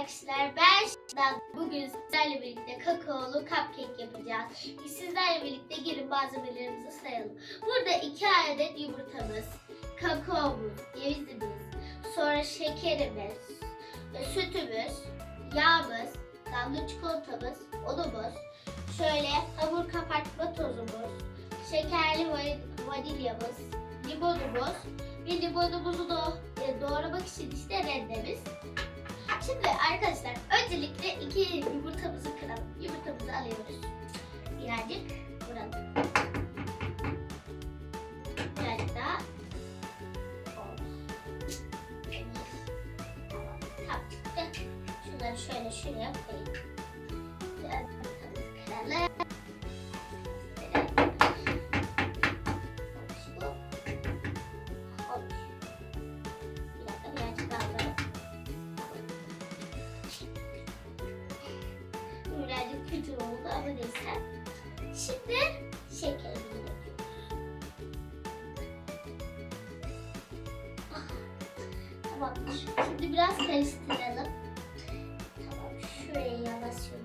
arkadaşlar ben Şidan. Bugün sizlerle birlikte kakaolu cupcake yapacağız. Sizlerle birlikte gelin malzemelerimizi sayalım. Burada iki adet yumurtamız, kakaomuz, cevizimiz, sonra şekerimiz, e, sütümüz, yağımız, damla çikolatamız, unumuz, şöyle hamur kapatma tozumuz, şekerli va- vanilyamız, limonumuz, bir limonumuzu da e, doğramak için işte rendemiz. Şimdi arkadaşlar öncelikle iki yumurtamızı kıralım. Yumurtamızı alıyoruz. Birazcık vuralım. Birazcık daha. Tamam. Şunları şöyle şuraya koyayım. Birazcık kötü oldu ama neyse. Şimdi. Ah, Tamamdır. Şimdi biraz karıştıralım. Tamam şuraya yanaşıyoruz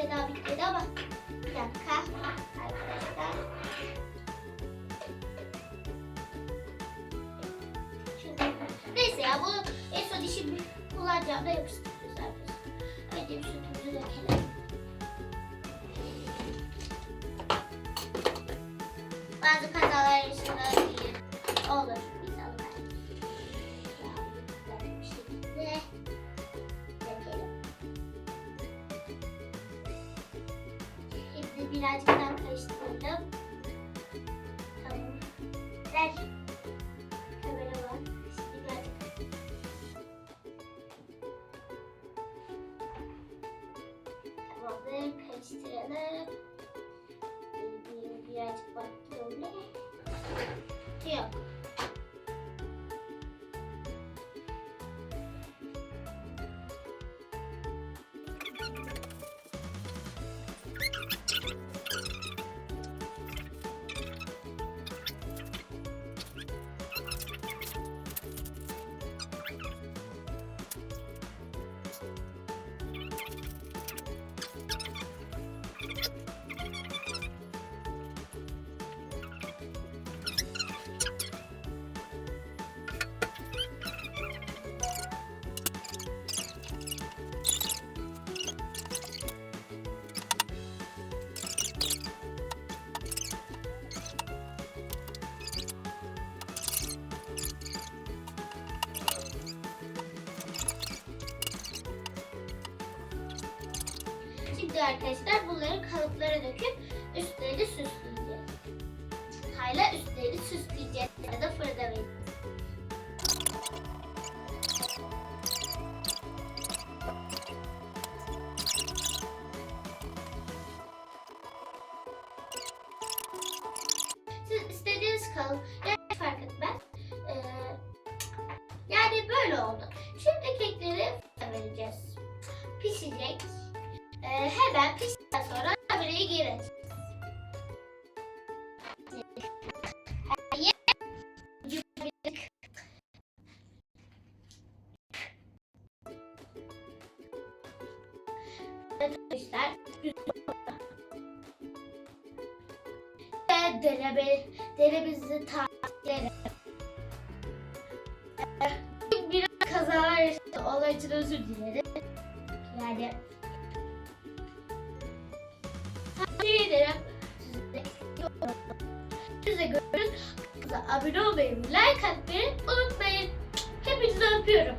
Şimdi daha bitmedi ama bir dakika arkadaşlar. Neyse ya bunu en son işim kullanacağımda yapıştırırız arkadaşlar. Şimdi birazcık daha karıştırdım. Tamam. Ver. Kamera var. Şimdi birazcık Tamamdır. Karıştıralım. Şimdi arkadaşlar bunları kalıplara döküp üstlerini süsleyeceğiz. Tayla üstlerini süsleyeceğiz ya da fırına. Siz istediğiniz kalıp yani fark etmez. Ee, yani böyle oldu. Şimdi kekleri vereceğiz. Pişecek. Ee, hemen piştikten sonra kameraya. Hayır. Arkadaşlar deneme, denememizi Biraz kazalar yaşadı. Onun için özür dilerim. Yani Size görürüz. Abone olmayı, like atmayı unutmayın. Hepinizi öpüyorum.